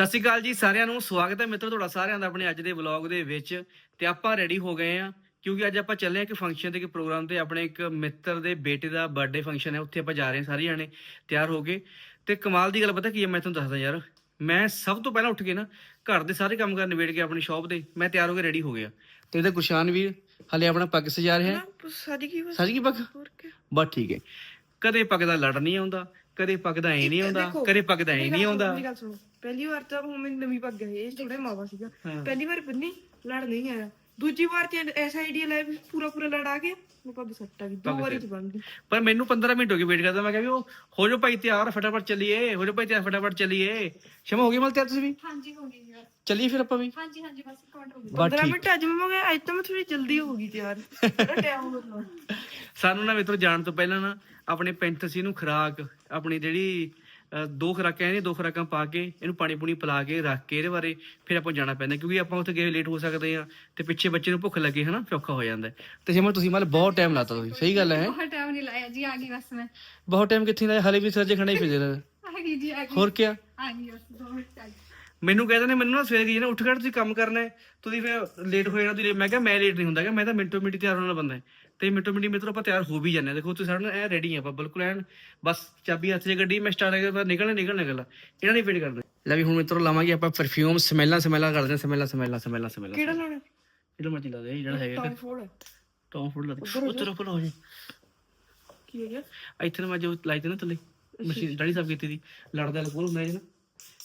ਸਤਿ ਸ਼੍ਰੀ ਅਕਾਲ ਜੀ ਸਾਰਿਆਂ ਨੂੰ ਸਵਾਗਤ ਹੈ ਮਿੱਤਰੋ ਤੁਹਾਡਾ ਸਾਰਿਆਂ ਦਾ ਆਪਣੇ ਅੱਜ ਦੇ ਵਲੌਗ ਦੇ ਵਿੱਚ। ਤੇ ਆਪਾਂ ਰੈਡੀ ਹੋ ਗਏ ਆ ਕਿਉਂਕਿ ਅੱਜ ਆਪਾਂ ਚੱਲੇ ਆ ਕਿ ਫੰਕਸ਼ਨ ਤੇ ਇੱਕ ਪ੍ਰੋਗਰਾਮ ਤੇ ਆਪਣੇ ਇੱਕ ਮਿੱਤਰ ਦੇ ਬੇਟੇ ਦਾ ਬਰਥਡੇ ਫੰਕਸ਼ਨ ਹੈ ਉੱਥੇ ਆਪਾਂ ਜਾ ਰਹੇ ਹਾਂ ਸਾਰੇ ਜਾਣੇ ਤਿਆਰ ਹੋ ਕੇ। ਤੇ ਕਮਾਲ ਦੀ ਗੱਲ ਪਤਾ ਕੀ ਹੈ ਮੈਂ ਤੁਹਾਨੂੰ ਦੱਸਦਾ ਯਾਰ ਮੈਂ ਸਭ ਤੋਂ ਪਹਿਲਾਂ ਉੱਠ ਕੇ ਨਾ ਘਰ ਦੇ ਸਾਰੇ ਕੰਮ ਕਰ ਨਿਬੇੜ ਕੇ ਆਪਣੀ ਸ਼ਾਪ ਤੇ ਮੈਂ ਤਿਆਰ ਹੋ ਕੇ ਰੈਡੀ ਹੋ ਗਿਆ। ਤੇ ਇਹਦਾ ਗੁਰਸ਼ਾਨ ਵੀਰ ਹਲੇ ਆਪਣਾ ਪੱਗ ਸਜਾ ਰਿਹਾ ਹੈ। ਸਾਡੀ ਕੀ ਬਸ। ਸਜ ਕੀ ਪੱਗ? ਹੋਰ ਕੀ। ਬਸ ਠੀਕ ਹੈ। ਕਦੇ ਪੱਗ ਦਾ ਲੜ ਨਹੀਂ ਆਉਂਦਾ ਕਦੇ ਪੱਗ ਦਾ ਐ ਨਹੀਂ ਆਉਂਦਾ ਦੇਖੋ, ਕਦੇ ਪੱਗ ਦਾ ਐ ਨਹੀਂ ਆਉਂਦਾ। ਮੇਰੀ ਗੱਲ ਸੁਣੋ। ਪਹਿਲੀ ਵਾਰ ਤਾਂ ਉਹ ਮੈਨੂੰ ਨਵੀਂ ਪੱਗ ਹੈ ਇਹ ਥੋੜਾ ਮਾਵਾ ਸੀਗਾ। ਹਾਂ। ਪਹਿਲੀ ਵਾਰ ਬੰਨੀ ਲੜ ਨਹੀਂ ਆਇਆ। ਦੂਜੀ ਵਾਰ ਤੇ ਐਸਾ ਆਈਡੀਆ ਲਾਇਆ ਵੀ ਪੂਰਾ ਪੂਰਾ ਲੜਾ ਕੇ ਉਹ ਪੱਗ ਸੱਟ ਆ ਗਈ ਦੋ ਵਾਰੀ ਚ ਬਣ ਗਈ ਪਰ ਮੈਨੂੰ 15 ਮਿੰਟ ਹੋ ਗਏ ਵੇਟ ਕਰਦਾ ਮੈਂ ਕਿਹਾ ਵੀ ਉਹ ਹੋ ਜਾਓ ਭਾਈ ਤਿਆਰ ਫਟਾਫਟ ਚੱਲੀਏ ਹੋ ਜਾਓ ਭਾਈ ਤਿਆਰ ਫਟਾਫਟ ਚੱਲੀਏ। ਸ਼ਮਾ ਹੋ ਗਈ ਮਲ ਤਿਆਰ ਤੁਸੀਂ ਵੀ? ਹਾਂਜੀ ਹੋ ਗਈ ਯਾਰ। ਚੱਲੀਏ ਫਿਰ ਆਪਾਂ ਵੀ? ਹਾਂਜੀ ਹਾਂਜੀ ਬਸ ਇੱਕ ਮਿੰਟ ਹੋ ਗਈ ਬਸ 15 ਠੀਕ। ਮਿੰਟ ਅੱਜ ਮੈਂ ਗਿਆ ਅੱਜ ਤਾਂ ਮੈਂ ਥੋੜੀ ਜਲਦੀ ਹੋ ਗਈ ਤਿਆਰ। ਥੋੜਾ ਟਾਈਮ ਹੋ ਗਿਆ। ਸਾਨੂੰ ਨਾ ਮਿੱਤਰੋ ਜਾਣ ਤੋਂ ਪਹਿਲਾਂ ਨਾ ਆਪਣੇ ਪੈਂਥਸੀ ਨੂੰ ਖੁਰਾਕ ਆਪਣੀ ਜਿਹੜੀ ਦੋ ਖੁਰਾਕਾਂ ਨੇ ਦੋ ਖੁਰਾਕਾਂ ਪਾ ਕੇ ਇਹਨੂੰ ਪਾਣੀ ਪੂਣੀ ਪਿਲਾ ਕੇ ਰੱਖ ਕੇ ਇਹਦੇ ਬਾਰੇ ਫਿਰ ਆਪਾਂ ਜਾਣਾ ਪੈਂਦਾ ਕਿਉਂਕਿ ਆਪਾਂ ਉੱਥੇ ਗਏ ਲੇਟ ਹੋ ਸਕਦੇ ਆ ਤੇ ਪਿੱਛੇ ਬੱਚੇ ਨੂੰ ਭੁੱਖ ਲੱਗੇ ਹਨਾ ਔਖਾ ਹੋ ਜਾਂਦਾ। ਤੇ ਜਿਵੇਂ ਤੁਸੀਂ ਮਤਲਬ ਬਹੁਤ ਟਾਈਮ ਲਾਤਾ ਤੁਸੀਂ ਸਹੀ ਗੱਲ ਹੈ। ਬਹੁਤ ਟਾਈਮ ਨਹੀਂ ਲਾਇਆ ਜੀ ਆ ਗਈ ਬਸ ਮੈਂ। ਬਹੁਤ ਟਾਈਮ ਕਿੱਥੇ ਲਾਇਆ? ਹਲੇ ਵੀ ਸਰਜੇ ਖੜਾ ਹੀ ਫਿਰਦੇ ਰਹੇ ਆ ਗਈ ਜੀ ਆ ਗਈ। ਹੋਰ ਕਿਆ? ਆ ਗਈ ਬਸ ਦੋ ਮਿੰਟ ਚੱਲ ਮੈਨੂੰ ਕਹਿੰਦੇ ਨੇ ਮੈਨੂੰ ਨਾ ਸਵੇਰੇ ਕੀ ਨਾ ਉੱਠ ਕੇ ਤੁਸੀਂ ਕੰਮ ਕਰਨਾ ਹੈ ਤੁਸੀਂ ਫਿਰ ਲੇਟ ਹੋ ਜਾਣਾ ਤੁਸੀਂ ਮੈਂ ਕਿਹਾ ਮੈਂ ਲੇਟ ਨਹੀਂ ਹੁੰਦਾ ਕਿ ਮੈਂ ਤਾਂ ਮਿੰਟੋ ਮਿੰਟ ਤਿਆਰ ਹੋਣ ਵਾਲਾ ਬੰਦਾ ਹੈ। ਤੇ ਮਿੰਟੋ ਮਿੰਟ ਮਿੱਤਰੋ ਆਪਾਂ ਤਿਆਰ ਹੋ ਵੀ ਜਾਂਦੇ ਦੇਖੋ ਤੁਸੀਂ ਸਾਡੇ ਐ ਰੈਡੀ ਆਪਾਂ ਬਿਲਕੁਲ ਐਨ ਬਸ ਚਾਬੀ ਹੱਥ 'ਚ ਗੱਡੀ ਮੈਂ ਸਟਾਰਟ ਕਰ ਨਿਕਲਣਾ ਨਿਕਲਣਾ ਗੱਲ ਇਹਨਾਂ ਨੇ ਵੇਟ ਕਰਦੇ ਲੈ ਵੀ ਹੁਣ ਮਿੱਤਰੋ ਲਾਵਾਂਗੇ ਆਪਾਂ ਪਰਫਿਊਮ ਸਮੈਲਾਂ ਸਮੈਲਾਂ ਕਰਦੇ ਹਾਂ ਸਮੈਲਾਂ ਸਮੈਲਾਂ ਸਮੈਲਾਂ ਸਮੈਲਾਂ ਕਿਹੜਾ ਲਾਉਣਾ? ਜਿਹੜਾ ਮਰਜ਼ੀ ਲਾ ਦੇ ਜਿਹੜਾ ਹੈਗਾ। ਟੌਮ ਫੋੜ ਟੌਮ ਫੁੱਲ ਲਾ ਦੇ। ਉਹ ਤੇਰਾ ਕੋਲ ਹੋ ਜਾ। ਕੀ ਹੋ ਗਿਆ? ਇੱਥੇ ਮੈਂ ਜੋ ਲਾਈ ਤੇ ਨਾ ਥੱਲੇ ਮਸ਼ੀਨ ਡਾੜੀ ਸਾਫ਼ ਕੀਤੀ ਦੀ। ਲੜਦਾ ਕੋਲ ਹੁੰਦਾ ਨਾ।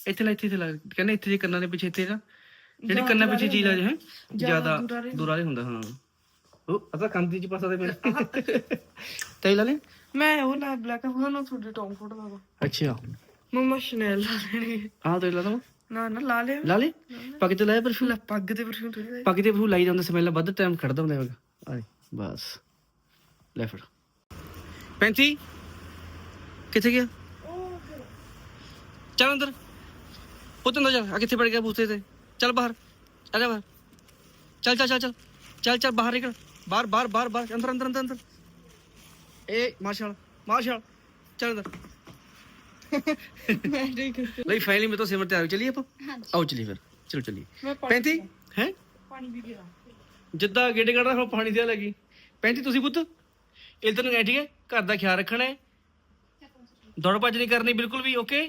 ਇੱਥੇ ਲਾ ਇੱਥੇ ਇੱਥੇ ਲਾ ਕਹਿੰਦੇ ਇੱਥੇ ਜੇ ਕੰਨਾਂ ਦੇ ਪਿੱਛੇ ਇੱਥੇ ਨਾ ਜਿਹੜੀ ਕੰਨਾਂ ਪਿੱਛੇ ਚੀਜ਼ ਆ ਜੇ ਹੈ ਜ਼ਿਆਦਾ ਦੁਰਾਰੇ ਹੁੰਦਾ ਹਾਂ। ਉਹ ਅਸਾ ਕੰਦੀ ਚ ਪਾਸਾ ਦੇ ਮੇਰੇ ਤੈ ਲਾ ਲੈ ਮੈਂ ਉਹ ਨਾ ਬਲੈਕ ਹੋਣਾ ਨਾ ਤੁਹਾਡੇ ਟੌਮ ਫੋੜ ਦਾ ਅੱਛਾ। ਮਮਾ ਸ਼ਨੈਲ ਲਾ ਲੈਣੀ ਆਹ ਤੇ ਲਾ ਦਵਾਂ ਨਾ ਨਾ ਲਾ ਲਿਆ। ਲਾ ਲੈ ਪੱਗ ਤੇ ਲਾਇਆ ਪਰਫਿਊਮ ਲੈ ਪੱਗ ਤੇ ਪਰਫਿਊਮ ਥੋੜੀ ਪੱਗ ਤੇ ਪਰਫਿਊਮ ਲਾਈ ਜਾਂਦਾ ਸਮੈਲ ਵੱਧ ਟਾਈਮ ਖੜਦਾ ਹੁੰਦਾ ਹੈਗਾ। ਆ ਬਸ। ਲੈ ਫੜ। ਪੈਂਤੀ? ਕਿੱਥੇ ਗਿਆ? ਚੱਲ ਅੰਦਰ। ਪੁੱਤ ਅੰਦਰ ਜਾ ਆ ਕਿੱਥੇ ਪੜ ਗਿਆ ਬੂਥੇ ਤੇ? ਚੱਲ ਬਾਹਰ। ਆ ਜਾ ਬਾਹਰ। ਚੱਲ ਚੱਲ ਚੱਲ ਚੱਲ। ਚੱਲ ਚੱਲ ਬਾਹਰ ਨਿਕਲ। ਬਾਹਰ ਬਾਹਰ ਬਾਹਰ ਬਾਹਰ ਅੰਦਰ ਅੰਦਰ ਅੰਦਰ ਅੰਦਰ। ਏ ਮਾਰਸ਼ਲ ਮਾਰਸ਼ਲ ਚੱਲ ਅੰਦਰ। ਮੈਂ ਲਈ ਫਾਈਨਲੀ ਮੈਂ ਤਾਂ ਸਿਮਰ ਤਿਆਰ ਹੋ ਚਲੀਏ ਆਪਾਂ? ਹਾਂਜੀ। ਆਓ ਚਲੀਏ ਫਿਰ। ਚਲੋ ਮੈਂ ਪਾਣੀ ਪੈਂਤੀ? ਹੈ? ਪਾਣੀ ਵੀ ਗਿਆ ਜਿੱਦਾਂ ਗੇੜੇ ਕੱਢਦਾ ਹੁਣ ਪਾਣੀ ਦੇ ਲੱਗੀ ਪੈਂਤੀ ਤੁਸੀਂ ਪੁੱਤ? ਇਧਰ ਨੂੰ ਗਏ ਠੀਕ ਹੈ? ਘਰ ਦਾ ਖਿਆਲ ਰੱਖਣਾ ਹੈ। ਦੌੜ ਭੱਜ ਨਹੀਂ ਕਰਨੀ ਬਿਲਕੁਲ ਵੀ ਓਕੇ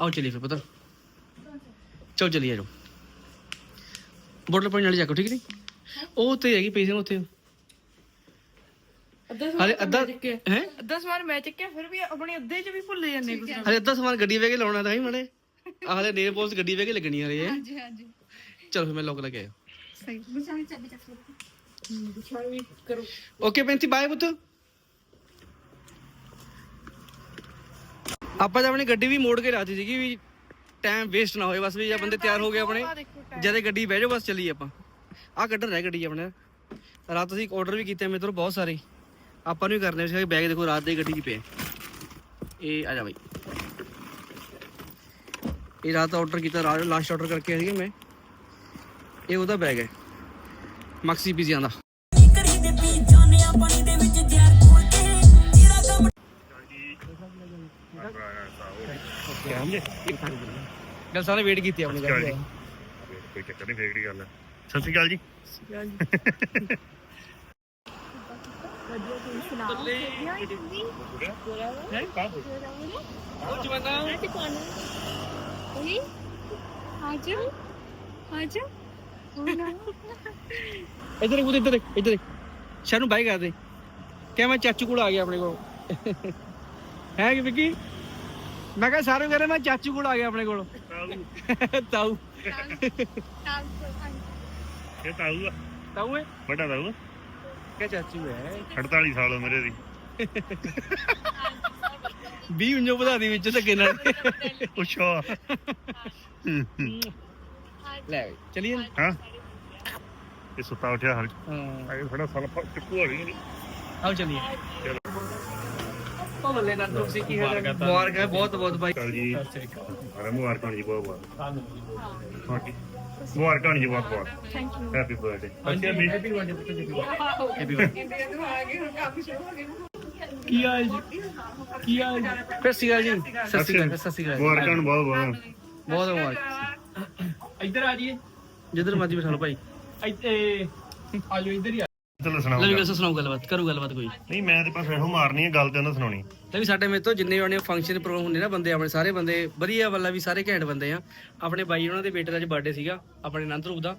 ਆਓ ਚਲੀਏ ਫਿਰ ਪੁੱਤ। ਚਲੋ। ਚਲੀਏ ਜਾਓ। ਬੋਟਲ ਪਾਣੀ ਨਾਲ ਜਾਕੋ ਠੀਕ ਨਹੀਂ ਉਹ ਤੇ ਹੈਗੀ ਪੈਸੇ ਨੂੰ ਉੱਥੇ। ਅੱਧਾ ਹਲੇ ਸਮਾਨ ਅੱਧਾ ਮੈਂ ਚੱਕਿਆ। ਹੈ? ਅੱਧਾ ਸਮਾਨ ਮੈਂ ਚੱਕਿਆ ਫਿਰ ਵੀ ਆਪਣੇ ਅੱਧੇ ਚ ਵੀ ਭੁੱਲ ਜਾਂਦੇ ਕੁਝ ਹਲੇ ਅੱਧਾ ਸਮਾਨ ਗੱਡੀ ਵੇ ਕੇ ਲਾਉਣਾ ਤਾਂ ਹੀ ਮੜੇ ਆਹਲੇ ਨੇਲ ਪੋਸਟ ਗੱਡੀ ਵੇ ਕੇ ਲੱਗਣੀ ਹਲੇ। ਇਹ ਹਾਂਜੀ ਹਾਂਜੀ। ਚਲੋ ਫਿਰ ਮੈਂ ਲੋਕ ਲੈ ਕੇ ਆਇਆ। ਸਹੀ। ਬੁਝਾਣੀ ਚਾਬੀ ਚੱਕ ਲਓ ਦੁਸ਼ਮਣ ਵੀ ਕਰੋ। ਓਕੇ ਪੈਂਤੀ ਬਾਏ ਪੁੱਤ। ਆਪਾਂ ਤਾਂ ਆਪਣੀ ਗੱਡੀ ਵੀ ਮੋੜ ਕੇ ਰਾਤੀ ਸੀਗੀ ਵੀ ਟਾਈਮ ਵੇਸਟ ਨਾ ਹੋਏ ਬਸ ਵੀ ਜੇ ਬੰਦੇ ਤਿਆਰ ਹੋ ਗਏ ਆਪਣੇ। ਜਦੇ ਗੱਡੀ ਬਹਿ ਜਾਓ ਬਸ ਚੱਲੀਏ ਆਪਾਂ। ਆਹ ਕੱਢਣ ਰਹਿ ਗੱਡੀ ਆਪਣੇ। ਰਾਤ ਅਸੀਂ ਆਰਡਰ ਵੀ ਕੀਤੇ ਮੇਰੇ ਤੋਂ ਬਹੁਤ ਸਾਰੇ। ਆਪਾਂ ਨੂੰ ਵੀ ਕਰਨੇ ਸੀ ਬੈਗ ਦੇਖੋ ਰਾਤ ਦੇ ਗੱਡੀ 'ਚ ਪਿਆ ਇਹ ਆ ਜਾ ਬਾਈ। ਇਹ ਰਾਤ ਆਰਡਰ ਕੀਤਾ ਲਾਸਟ ਆਰਡਰ ਕਰਕੇ ਆਇਆ ਸੀਗਾ ਮੈਂ। ਇਹ ਉਹਦਾ ਬੈਗ ਹੈ। ਮਕਸੀ ਪੀਜ਼ਿਆਂ ਦਾ। ਗੱਲ ਸਾਰੇ ਵੇਟ ਕੀਤੀ ਆਪਣੀ। ਗੱਲ। ਕੋਈ ਚੱਕਰ ਨਹੀਂ ਫੇਕੜੀ ਗੱਲ ਹੈ ਸਤਿ ਸ਼੍ਰੀ ਅਕਾਲ ਜੀ। ਉਹ ਜਵਾਨਾ ਓਏ ਆਜਾ ਆਜਾ ਇੱਧਰ ਦੇਖ, ਇੱਧਰ ਦੇਖ, ਇੱਧਰ। ਸ਼ਾਹ ਨੂੰ ਬਾਈ ਕਰ ਦੇ। ਕਿਹਾ ਮੈਂ ਚਾਚੂ ਕੋਲ ਆ ਗਿਆ ਆਪਣੇ ਕੋਲ? ਹੈ ਕਿ ਵਿੱਕੀ? ਮੈਂ ਕਿਹਾ ਸਾਰੇ ਕਹਿੰਦੇ ਮੈਂ ਚਾਚੂ ਕੋਲ ਆ ਗਿਆ ਆਪਣੇ ਕੋਲ। ਤਾਊ। ਇਹ ਤਾਊ ਆ ਤਾਊ ਹੈ ਵੱਡਾ ਤਾਊ ਕਿਆ ਚਾਚੂ ਹੈ 48 ਸਾਲ ਉਮਰ ਦੀ 20 ਉਂਜੋ ਵਧਾ ਦੀ ਵਿੱਚ ਧੱਕੇ ਨਾਲ। ਅੱਛਾ ਲੈ ਚਲੀਏ ਹਾਂ। ਇਹ ਸੁੱਤਾ ਉੱਠਿਆ ਹਾਂ। ਆਏ ਥੋੜਾ ਸਾਲ ਚੁੱਕੂ ਹੋ ਗਈ ਆਓ ਚਲੀਏ। ਚਲੋ। ਨਾ ਤੁਸੀਂ ਕੀ ਹੈ ਮੁਬਾਰਕ। ਹੈ ਬਹੁਤ ਬਹੁਤ ਬਾਈ ਜੀ। ਮੁਬਾਰਕਾਂ ਜੀ ਬਹੁਤ ਬਹੁਤ ਹਾਂਜੀ ਮੁਬਾਰਕਾਂ ਜੀ ਬਹੁਤ ਬਹੁਤ। ਥੈਂਕ ਯੂ ਹੈਪੀ ਬਰਥਡੇ ਅੱਛਾ ਵੀ ਹੈਪੀ ਬਰਥਡੇ ਹੈਪੀ ਬਰਥਡੇ ਕੀ ਹਾਲ ਜੀ? ਕੀ ਹਾਲ ਜੀ? ਸਤਿ ਸ਼੍ਰੀ ਅਕਾਲ ਜੀ। ਸਤਿ ਸ਼੍ਰੀ ਅਕਾਲ। ਸਤਿ ਸ਼੍ਰੀ ਅਕਾਲ ਮੁਬਾਰਕਾਂ ਬਹੁਤ ਬਹੁਤ। ਬਹੁਤ ਮੁਬਾਰਕ ਇੱਧਰ ਆ ਜੀਏ ਜਿੱਧਰ ਮਰਜ਼ੀ ਬਿਠਾ ਲਓ ਭਾਈ। ਇੱਥੇ ਆ ਜਾਓ ਇੱਧਰ ਹੀ ਆ ਚਲੋ ਸੁਣਾਓ ਲੈ ਵੀ ਗੱਲ। ਗੱਲ ਸੁਣਾਓ ਗੱਲਬਾਤ ਕਰੂ ਗੱਲਬਾਤ ਕੋਈ। ਨਹੀਂ ਮੈਂ ਤੇ ਬਸ ਇਹੋ ਮਾਰਨੀ ਹੈ ਗੱਲ ਤੇ ਉਹਨਾਂ ਸੁਣਾਉਣੀ। ਲੈ ਵੀ ਸਾਡੇ ਮੇਰੇ ਤੋਂ ਜਿੰਨੇ ਆਉਣੇ ਫੰਕਸ਼ਨ ਪ੍ਰੋਗਰਾਮ ਹੁੰਦੇ ਨਾ ਬੰਦੇ ਆਪਣੇ ਸਾਰੇ ਬੰਦੇ ਵਧੀਆ ਵੱਲਾ ਵੀ ਸਾਰੇ ਘੈਂਟ ਬੰਦੇ ਆ। ਆਪਣੇ ਬਾਈ ਉਹਨਾਂ ਦੇ ਬੇਟੇ ਦਾ ਅੱਜ ਬਰਥਡੇ ਸੀਗਾ ਆਪਣੇ ਅਨੰਤ ਰੂਪ ਦਾ।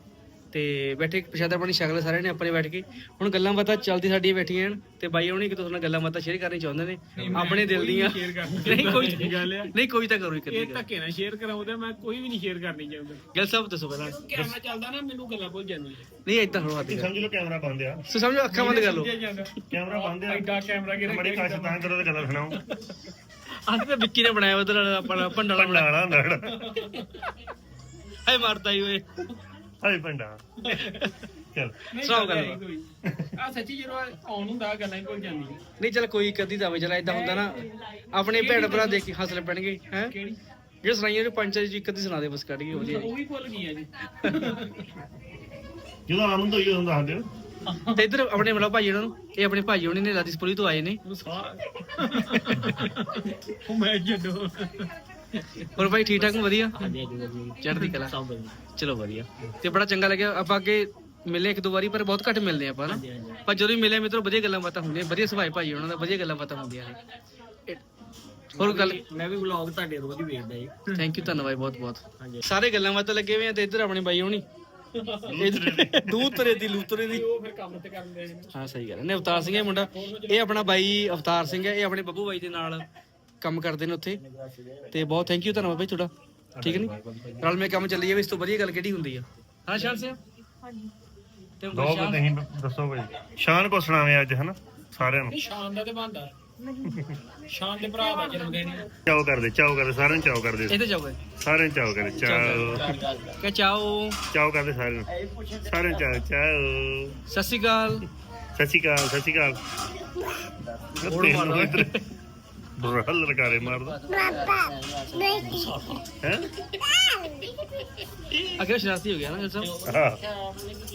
ਤੇ ਬੈਠੇ ਪ੍ਰਸ਼ਾਦ ਆਪਣੀ ਸ਼ਕਲ ਸਾਰਿਆਂ ਨੇ ਆਪਣੇ ਬੈਠ ਕੇ। ਹੁਣ ਗੱਲਾਂ ਬਾਤਾਂ ਚੱਲਦੀ ਸਾਡੀਆਂ ਬੈਠੀਆਂ ਹਨ ਤੇ ਬਾਈ ਉਹਨੇ ਕਿ ਤੁਹਾਡੇ ਨਾਲ ਗੱਲਾਂ ਬਾਤਾਂ ਸ਼ੇਅਰ ਕਰਨੀ ਚਾਹੁੰਦੇ ਨੇ। ਆਪਣੇ ਦਿਲ ਦੀਆਂ। ਨਹੀਂ ਕੋਈ ਗੱਲ ਆ। ਨਹੀਂ ਕੋਈ ਤਾਂ ਕਰੋ ਇੱਕ ਇਹ। ਧੱਕੇ ਨਾਲ ਸ਼ੇਅਰ ਕਰਾਉਂਦਾ ਮੈਂ ਕੋਈ ਵੀ ਨਹੀਂ ਸ਼ੇਅਰ ਕਰਨੀ ਚਾਹੁੰਦਾ। ਗੱਲ ਸਭ ਦੱਸੋ ਪਹਿਲਾਂ। ਕੈਮਰਾ ਚੱਲਦਾ ਨਾ ਮੈਨੂੰ ਗੱਲਾਂ ਭੁੱਲ ਜਾਂਦੀਆਂ। ਨਹੀਂ ਇਦਾਂ ਥੋੜਾ ਹੱਥ ਸਮਝ ਲਓ ਕੈਮਰਾ ਬੰਦ ਆ। ਸੋ ਸਮਝੋ ਅੱਖਾਂ ਬੰਦ ਕਰ ਲਓ। ਕੈਮਰਾ ਬੰਦ ਆ। ਐਡਾ ਕੈਮਰਾ ਕਿਹੜਾ ਬੜੀ ਕਾਸ਼ ਤਾਂ ਕਰੋ ਤੇ ਗੱਲ ਸੁਣਾਓ। ਅੱਜ ਤਾਂ ਵਿੱਕੀ ਨੇ ਬਣਾਇਆ ਉਧਰ ਆਪਣਾ ਭੰਡਾਲਾ ਬਣਾਇਆ ਨਾਲਾ ਨੜ ਹਾਏ ਮਾਰਦਾ ਹੀ ਓਏ। ਹਾਏ ਪੰਡਾ ਚਲ। ਸੁਣਾਓ ਗੱਲ ਆ ਸੱਚੀ ਜਦੋਂ ਆਉਣ ਹੁੰਦਾ ਗੱਲਾਂ ਹੀ ਭੁੱਲ ਜਾਂਦੀਆਂ ਨਹੀਂ ਚਲ ਕੋਈ ਕਦੀ ਤਾਂ ਚਲ ਇਦਾਂ ਹੁੰਦਾ ਨਾ ਆਪਣੇ ਭੈਣ ਭਰਾ ਦੇਖ ਕੇ ਹੱਸਲੇ ਪੈਣਗੇ ਹੈ? ਕਿਹੜੀ? ਜਿਹੜੇ ਸੁਣਾਈਆਂ ਨੇ ਪੰਜ ਜੀ ਕਦੀ ਸੁਣਾ ਦੇ ਬਸ ਕੱਢ ਕੇ ਵਧੀਆ ਉਹ ਵੀ ਭੁੱਲ ਗਈਆਂ ਜੀ। ਜਦੋਂ ਆਨੰਦ ਹੋਈ ਉਦੋਂ ਦੱਸ ਦਿਓ। ਤੇ ਇੱਧਰ ਆਪਣੇ ਮਤਲਬ ਭਾਈ ਉਹਨਾਂ ਨੂੰ ਇਹ ਆਪਣੇ ਭਾਈ ਹੋਣੀ ਨੇ ਲਾਦੀਸਪੁਰੀ ਤੋਂ ਆਏ ਨੇ। ਉਹ ਸਾਰਾ। ਉਹ ਮੈਂ ਜੱਡੋ ਹੋਰ ਭਾਈ ਠੀਕ ਠਾਕ ਵਧੀਆ? ਚੜ੍ਹਦੀ ਕਲਾ। ਚਲੋ ਵਧੀਆ। ਤੇ ਬੜਾ ਚੰਗਾ ਲੱਗਿਆ। ਆਪਾਂ ਅੱਗੇ ਮਿਲੇ ਇੱਕ ਦੋ ਵਾਰੀ ਪਰ ਬਹੁਤ ਘੱਟ ਮਿਲਦੇ ਆਪਾਂ ਨਾ ਪਰ ਜਦੋਂ ਵੀ ਮਿਲੇ ਮਿੱਤਰੋ ਵਧੀਆ ਗੱਲਾਂ ਬਾਤਾਂ ਹੁੰਦੀਆਂ। ਵਧੀਆ ਸੁਭਾਅ ਭਾਈ ਉਹਨਾਂ ਦਾ ਵਧੀਆ ਗੱਲਾਂ ਬਾਤਾਂ ਹੁੰਦੀਆਂ ਨੇ। ਇਹ- ਹੋਰ ਗੱਲ? ਮੈਂ ਵੀ ਵਲੌਗ ਤੁਹਾਡੇ ਰੋਜ਼ ਹੀ ਵੇਖਦਾ ਜੀ। ਥੈਂਕ ਯੂ ਧੰਨਵਾਦ ਬਹੁਤ ਬਹੁਤ ਸਾਰੇ ਗੱਲਾਂ ਬਾਤਾਂ ਲੱਗੇ ਹੋਏ ਆ ਤੇ ਇੱਧਰ ਆਪਣੇ ਬਾਈ ਹੋਣੀ। ਦੂਤਰੇ ਦੀ। ਲੂਤਰੇ ਦੀ ਉਹ ਫਿਰ ਕੰਮ ਤੇ ਕਰਦੇ ਨੇ। ਹਾਂ ਸਹੀ ਗੱਲ ਹੈ। ਨੇ ਅਵਤਾਰ ਸਿੰਘ ਇਹ ਮੁੰਡਾ। ਇਹ ਆਪਣਾ ਬਾਈ ਅਵਤਾਰ ਸਿੰਘ ਹੈ। ਇਹ ਆਪਣੇ ਬੱਬੂ ਬਾਈ ਦੇ ਨਾਲ। ਕੰਮ ਕਰਦੇ ਨੇ ਉੱਥੇ। ਤੇ ਬਹੁਤ ਥੈਂਕ ਯੂ ਧੰਨਵਾਦ ਬਾਈ ਤੁਹਾਡਾ। ਠੀਕ ਨਹੀਂ ਰਲ ਮੇ ਕੰਮ ਚੱਲੀ ਜਾਵੇ ਇਸ ਤੋਂ ਵਧੀਆ ਗੱਲ ਕਿਹੜੀ ਹੁੰਦੀ ਆ? ਹਾਂ ਸ਼ਾਨ ਸਿੰਘ? ਹਾਂਜੀ। ਤੇ ਦੋ ਕੁ ਨਹੀਂ ਦੱਸੋ ਭਾਈ ਸ਼ਾਨ ਕੋ ਸੁਣਾਵੇਂ ਅੱਜ ਹਨਾ? ਸਾਰਿਆਂ ਨੂੰ। ਸ਼ਾਨ ਦਾ ਤੇ ਬੰਦਾ ਸ਼ਾਨ ਦੇ ਭਰਾ ਦਾ ਜਨਮ ਦਿਨ ਹੈ ਚਾਓ ਕਰਦੇ ਚਾਓ ਕਰਦੇ ਸਾਰਿਆਂ ਨੂੰ ਚਾਓ ਕਰਦੇ। ਇਹਦੇ ਜਾਓਗੇ ਸਾਰਿਆਂ ਨੂੰ ਚਾਓ ਕਰਦੇ ਚਾਓ ਕਿ ਚਾਓ। ਚਾਓ ਕਰਦੇ ਸਾਰਿਆਂ ਨੂੰ। ਸਾਰਿਆਂ ਨੂੰ ਚਾਓ ਚਾਓ। ਸਤਿ ਸ਼੍ਰੀ ਅਕਾਲ। ਸਤਿ ਸ਼੍ਰੀ ਅਕਾਲ ਸਤਿ ਸ਼੍ਰੀ ਅਕਾਲ। ਇੱਧਰ ਬੁਰਾ ਲੜਕਾਰੇ ਮਾਰਦਾ ਹੈ ਅਗਰ ਸ਼ਰਾਰਤੀ ਹੋ ਗਿਆ ਨਾ ਜਲ ਸਾਹਿਬ ਹਾਂ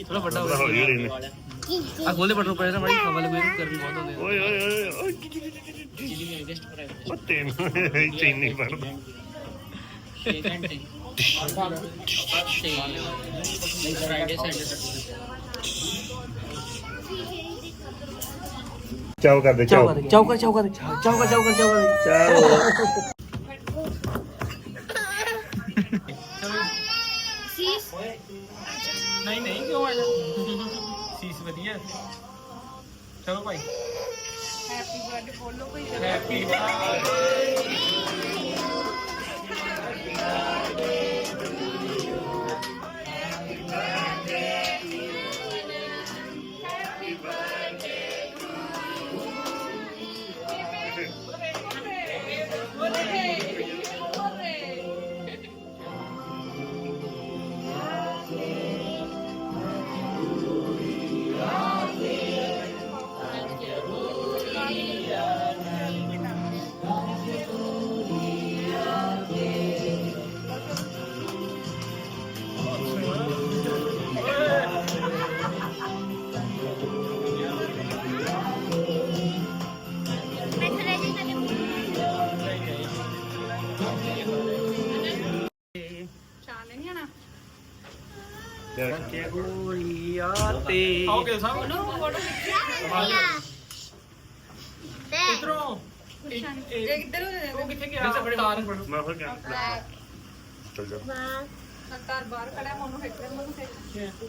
ਥੋੜਾ ਵੱਡਾ ਹੋ ਗਿਆ ਹੌਲੀ ਹੌਲੀ ਨੇ ਆ ਗੋਲੇ ਬਟਨ ਪੈ ਨਾ ਬੜੀ ਹਵਾ ਲੱਗੇ ਗਰਮੀ ਬਹੁਤ ਹੁੰਦੀ ਹੈ ਓਏ ਓਏ ਓਏ ਓਏ ਉਹ ਤੈਨੂੰ ਚੀਨੀ ਪੜਦਾ ਚਾਓ ਕਰਦੇ ਚਾਓ। ਚਾਓ ਕਰ ਚਾਓ ਕਰ ਚਾਓ ਕਰ ਚਾਓ ਕਰ ਚਾਓ ਕਰ। ਚਾਓ। ਨਹੀਂ ਨਹੀਂ ਕਿਉਂ ਆਇਆ ਸੀਸ ਵਧੀਆ। ਚਲੋ ਭਾਈ। ਹੈਪੀ ਬਰਥਡੇ ਬੋਲੋ ਕੋਈ ਹੈਪੀ ਚਾਹ ਤੇ ਆਓਗੇ ਸਭ? ਇਧਰੋਂ। ਉਹ ਕਿੱਥੇ ਗਿਆ? ਤਾਰ ਮੈਂ ਫਿਰ ਕਿਹਾ ਚੱਲ ਜਾ। ਬਾਹਰ ਖੜਾ ਮੋਨੂੰ ਇੱਧਰ ਮੋਨੂੰ ਚਾਓ ਕਰ ਚਾਓ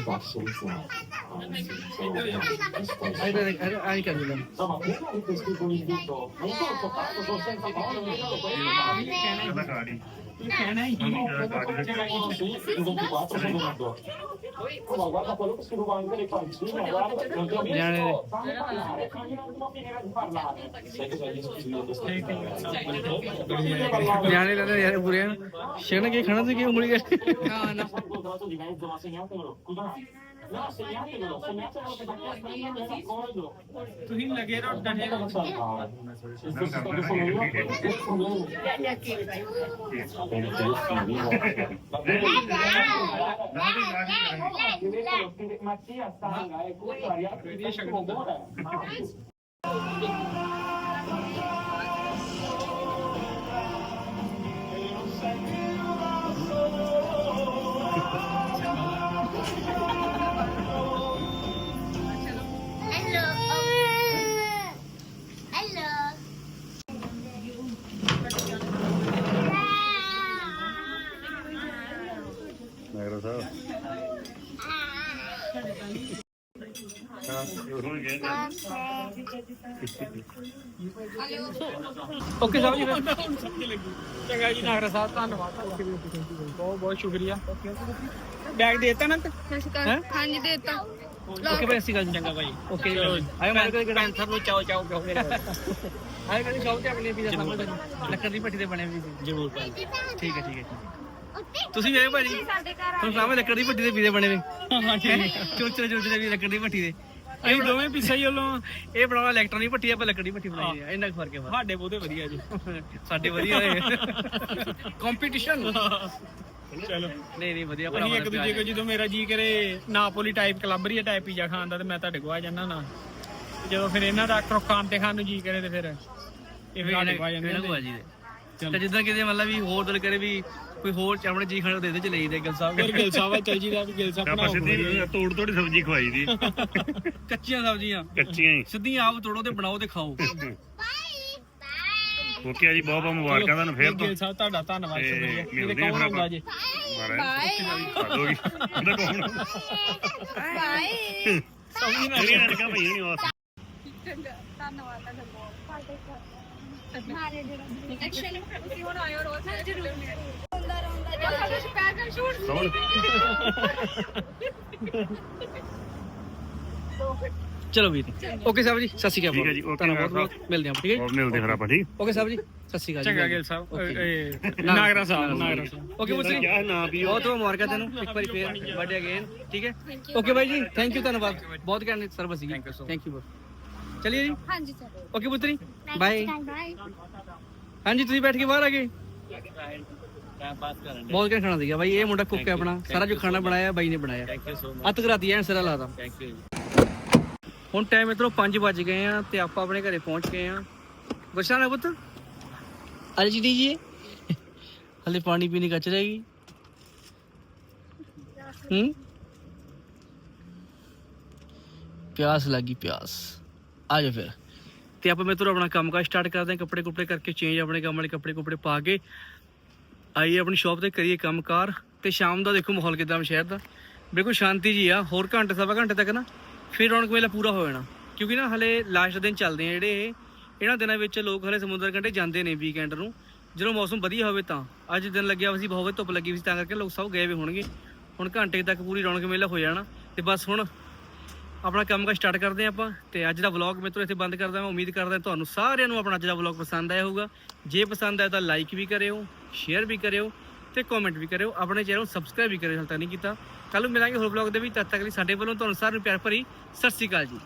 ਬਾਤ ਸਾਰਾ ਸੁਣ ਲਓ ਚਲੋ ਆ ਜਾਓ ਆਜੋ ਮਗਰੋਂ ਆਈ ਕਰ ਨਿਆਣੇ ਦੇ ਨਿਆਣੇ ਲੈਂਦੇ ਯਾਰ ਪੂਰੇ। ਸ਼ਗਨ ਕੀ ਖਾਣਾ ਸੀ ਕਿ ਉਂਗਲੀ? ਕਰ ਹਾਂ ਨਾ। não soñátelo, soñátelo, que te puedes Não, el acuerdo. Não, laguero, Daniel. Não, no, no. não problema. Ya que. Pero não. Não, conmigo. Matias, não é contrariado. Okay ਸਾਹਿਬ ਜੀ ਚੰਗਾ ਜੀ ਨਾਗਰਾ ਸਾਹਿਬ ਧੰਨਵਾਦ। ਬਹੁਤ ਬਹੁਤ ਸ਼ੁਕਰੀਆ। ਬੈਗ ਦੇਤਾ ਨਾ ਹੈਂ? ਹਾਂਜੀ ਦੇਤਾ। ਓਕੇ ਭਾਈ ਅਸੀਂ ਗੱਲ ਚੰਗਾ ਭਾਈ ਓਕੇ ਜੀ। ਆਇਓ ਮੈਂ ਕੋਈ ਪੈਂਥਰ ਨੂੰ ਚਾਓ ਚਾਓ ਕਿਉਂ ਮੇਰਾ ਆਇਓ ਕਦੀ ਸ਼ੌਪ ਤੇ ਆਪਣੇ ਪੀਜ਼ਾ ਸਾਹਮਣੇ। ਲੱਕੜ ਦੀ ਭੱਠੀ ਤੇ ਬਣੇ ਵੀ ਜ਼ਰੂਰ ਭਾਈ ਠੀਕ ਹੈ ਠੀਕ ਹੈ ਠੀਕ ਹੈ। ਤੁਸੀਂ ਵੀ ਭਾਜੀ। ਤੁਹਾਨੂੰ ਸਾਹਮਣੇ ਲੱਕੜ ਦੀ ਭੱਠੀ ਤੇ ਪੀਜ਼ੇ ਬਣੇ ਵੇ ਹਾਂਜੀ ਚੋਚਰੇ ਚੋਚਰੇ ਵੀ ਲੱਕੜ ਦੀ ਭੱਠੀ ਦੇ ਅਸੀਂ ਦੋਵੇਂ ਪਿੱਛੇ ਹੀ ਵੱਲੋਂ ਇਹ ਬਣਾਉਣਾ ਇਲੈਕਟ੍ਰੋਨਿਕ ਭੱਠੀ ਆਪਾਂ ਲੱਕੜ ਭੱਠੀ ਬਣਾਈ ਹੈ। ਇੰਨਾ ਕੁ ਫ਼ਰਕ ਹੈ ਬਸ। ਸਾਡੇ ਬਹੁਤੇ ਵਧੀਆ ਜੀ। ਸਾਡੇ ਵਧੀਆ ਹੋਏ ਕੰਪੀਟੀਸ਼ਨ ਚਲੋ। ਨਹੀਂ ਨਹੀਂ ਵਧੀਆ ਅਸੀਂ ਇੱਕ ਦੂਜੇ ਕੋ ਜਦੋਂ ਮੇਰਾ ਜੀ ਕਰੇ Napoli type Calabria type pizza ਖਾਣ ਦਾ ਤੇ ਮੈਂ ਤੁਹਾਡੇ ਕੋਲ ਆ ਜਾਂਦਾ ਨਾ। ਜਦੋਂ ਫਿਰ ਇਹਨਾਂ ਦਾ ਖਾਣ ਤੇ ਖਾਣ ਨੂੰ ਜੀ ਕਰੇ ਤੇ ਫਿਰ ਇਹ ਕੋਲ ਆ ਜਾਂਦੇ ਇਹਨਾਂ ਨੇ। ਕੋ ਜੀ। ਤੇ ਜਿੱਦਾਂ ਕਿਤੇ ਮਤਲਬ ਵੀ ਹੋਰ ਦਿਲ ਕਰੇ ਵੀ ਕੋਈ ਹੋਰ ਚਾਵਣੇ ਜੀ ਖਾਣੇ ਦੇ ਦੇ ਚ ਲਈ ਦੇ ਗਿਲ ਸਾਹਿਬ। ਫਿਰ ਗਿਲ ਸਾਹਿਬ ਚੱਲ ਜੀ ਦਾ ਵੀ ਗਿਲ ਸਾਹਿਬ ਆਪਾਂ ਬਣਾਓ ਸਿੱਧੀ ਤੋੜ ਤੋੜੀ ਸਬਜ਼ੀ ਖਵਾਈ ਦੀ। ਕੱਚੀਆਂ ਸਬਜ਼ੀਆਂ। ਕੱਚੀਆਂ ਹੀ। ਸਿੱਧੀਆਂ ਆਪ ਤੋੜੋ ਤੇ ਬਣਾਓ ਤੇ ਖਾਓ। ਓਕੇ ਆ ਜੀ ਬਹੁਤ ਬਹੁਤ ਮੁਬਾਰਕਾਂ ਤੁਹਾਨੂੰ ਫੇਰ ਤੋਂ। ਗਿਲ ਸਾਹਿਬ ਤੁਹਾਡਾ ਧੰਨਵਾਦ ਸ਼ੁਕਰੀਆ ਇਹਦੇ ਕੌਣ ਆਪਾਂ। ਹੁੰਦਾ ਜੀ? ਮਹਾਰਾਜ। ਖਾਦੋਗੀ ਇਹਦਾ ਕੌਣ ਬਾਏ। ਸਮਝ ਨਾ ਮੇਰੀਆਂ ਅੜਕਾਂ ਪਈਆਂ ਨਹੀਂ ਉਹ ਧੰਨਵਾਦ ਤੁਹਾਡਾ ਬਹੁਤ। ਮਾਰੇ ਜਿਹੜਾ ਐਕਚੁਅਲੀ ਤੁਸੀਂ ਹੁਣ ਆਇਓ ਰੋਜ਼। ਜ਼ਰੂਰ ਕੌਣ ਚਲੋ ਵੀਰ। ਓਕੇ ਸਾਹਿਬ ਜੀ ਸਤਿ ਸ਼੍ਰੀ ਅਕਾਲ ਠੀਕ ਹੈ ਜੀ, okay, ਤੁਹਾਨੂੰ ਬਹੁਤ ਬਹੁਤ। ਮਿਲਦੇ ਆਪਾਂ ਠੀਕ ਹੈ ਹੋਰ ਮਿਲਦੇ ਫਿਰ ਆਪਾਂ ਠੀਕ? ਓਕੇ ਸਾਹਿਬ ਜੀ ਸਤਿ ਸ਼੍ਰੀ ਅਕਾਲ ਜੀ ਚੰਗਾ ਗਿਲ ਸਾਹਿਬ. ਇਹ ਨਾਗਰਾ ਸਾਹਿਬ ਨਾਗਰਾ ਸਾਹਿਬ। ਓਕੇ ਕਿਆ ਨਾ ਪੀਓ ਬਹੁਤ ਬਹੁਤ ਮੁਬਾਰਕਾਂ ਤੈਨੂੰ ਇੱਕ ਵਾਰੀ ਫੇਰ ਬਰਥਡੇ ਅਗੇਨ ਠੀਕ ਹੈ? ਓਕੇ ਬਾਈ ਜੀ ਥੈਂਕ ਯੂ ਧੰਨਵਾਦ। ਬਹੁਤ ਕਹਿਣ ਸਰਵਿਸ ਸੀ Thank you so much. Thank you ਬਹੁਤ। ਚਲਿਏ ਜੀ? ਹਾਂਜੀ ਸਰ। ਓਕੇ ਪੁੱਤਰੀ ਬਾਏ ਬਾਏ ਹਾਂਜੀ ਤੁਸੀਂ ਬੈਠ ਕੇ ਬਾਹਰ ਆ ਗਏ? ਟਾਈਮ ਪਾਸ ਕਰਨ ਬਹੁਤ ਕਹਿਣ ਖਾਣਾ ਸੀਗਾ ਬਾਈ ਇਹ ਮੁੰਡਾ ਕੁੱਕ ਹੈ ਆਪਣਾ। ਸਾਰਾ ਜੋ ਖਾਣਾ ਬਣਾਇਆ ਬਾਈ ਨੇ ਬਣਾਇਆ। ਥੈਂਕ ਯੂ ਸੋ ਅੱਤ ਕਰਾਤੀ ਐਨ ਸਿਰਾ ਲਾਦਾ ਥੈਂਕ ਯੂ ਹੁਣ ਟਾਈਮ ਇਧਰੋਂ 5 ਵੱਜ ਗਏ ਆ ਤੇ ਆਪਾਂ ਆਪਣੇ ਘਰੇ ਪਹੁੰਚ ਗਏ ਆ। ਗੁਰਸ਼ਾਨ ਹੈ ਪੁੱਤ। ਅਰੇ ਜੀ ਜੀ। ਹਲੇ ਪਾਣੀ ਪੀਣੀ ਕੱਚ ਰਹੇਗੀ। ਹੂੰ? ਪਿਆਸ ਲੱਗੀ ਪਿਆਸ। ਆ ਜਾ ਫਿਰ। ਤੇ ਆਪਾਂ ਮੇਰੇ ਤੋਂ ਆਪਣਾ ਕੰਮ ਕਾਜ ਸਟਾਰਟ ਕਰਦੇ ਹਾਂ। ਕੱਪੜੇ ਕੁਪੜੇ ਕਰਕੇ ਚੇਂਜ ਆਪਣੇ ਕੰਮ ਵਾਲੇ ਕੱਪੜੇ ਕੁਪੜੇ ਪਾ ਕੇ। ਆਈਏ ਆਪਣੀ ਸ਼ਾਪ ਤੇ, ਕਰੀਏ ਕੰਮਕਾਰ ਤੇ ਸ਼ਾਮ ਦਾ ਦੇਖੋ ਮਾਹੌਲ ਕਿਦਾਂ ਸ਼ਹਿਰ ਦਾ। ਬਿਲਕੁਲ ਸ਼ਾਂਤੀ ਜੀ ਆ, ਹੋਰ ਘੰਟੇ, ਸਵਾ ਘੰਟੇ ਤੱਕ ਨਾ ਫਿਰ ਰੌਣਕ ਮੇਲਾ ਪੂਰਾ ਹੋ ਜਾਣਾ। ਕਿਉਂਕਿ ਨਾ ਹਲੇ ਲਾਸਟ ਦਿਨ ਚੱਲਦੇ ਆ ਜਿਹੜੇ ਇਹ, ਇਹਨਾਂ ਦਿਨਾਂ ਵਿੱਚ ਲੋਕ ਹਲੇ ਸਮੁੰਦਰ ਕੰਢੇ ਜਾਂਦੇ ਨੇ ਵੀਕਐਂਡ ਨੂੰ। ਜਦੋਂ ਮੌਸਮ ਵਧੀਆ ਹੋਵੇ ਤਾਂ, ਅੱਜ ਦਿਨ ਲੱਗਿਆ ਹੋਇਆ ਸੀ, ਬਹੁਤ ਧੁੱਪ ਲੱਗੀ ਹੋਈ ਸੀ, ਤਾਂ ਕਰਕੇ ਲੋਕ ਸਭ ਗਏ ਵੀ ਹੋਣਗੇ। ਹੁਣ ਘੰਟੇ ਤੱਕ ਪੂਰੀ ਰੌਣਕ ਮੇਲਾ ਹੋ ਜਾਣਾ ਤੇ ਬਸ ਹੁਣ ਆਪਣਾ ਕੰਮ ਕਾ ਸਟਾਰਟ ਕਰਦੇ ਹਾਂ ਆਪਾਂ ਤੇ ਅੱਜ ਦਾ ਵਲੌਗ ਮਿੱਤਰੋ ਇੱਥੇ ਬੰਦ ਕਰਦਾ ਮੈਂ, ਉਮੀਦ ਕਰਦਾ ਤੁਹਾਨੂੰ ਸਾਰਿਆਂ ਨੂੰ ਆਪਣਾ ਅੱਜ ਦਾ ਵਲੌਗ ਪਸੰਦ ਆਇਆ ਹੋਊਗਾ। ਜੇ ਪਸੰਦ ਆਇਆ ਤਾਂ ਲਾਈਕ ਵੀ ਕਰਿਓ ਸ਼ੇਅਰ ਵੀ ਕਰਿਓ ਤੇ ਕਮੈਂਟ ਵੀ ਕਰਿਓ। ਆਪਣੇ ਚੈਨਲ ਨੂੰ ਸਬਸਕ੍ਰਾਈਬ ਵੀ ਕਰਿਓ, ਹਾਲੇ ਤੱਕ ਨਹੀਂ ਕੀਤਾ। ਕੱਲ ਨੂੰ ਮਿਲਾਂਗੇ ਹੋਰ ਵਲੌਗ ਦੇ ਵਿੱਚ। ਤਦ ਤੱਕ ਲਈ ਸਾਡੇ ਵੱਲੋਂ ਤੁਹਾਨੂੰ ਸਾਰਿਆਂ ਨੂੰ ਪਿਆਰ ਭਰੀ ਸਤਿ ਸ਼੍ਰੀ ਅਕਾਲ ਜੀ।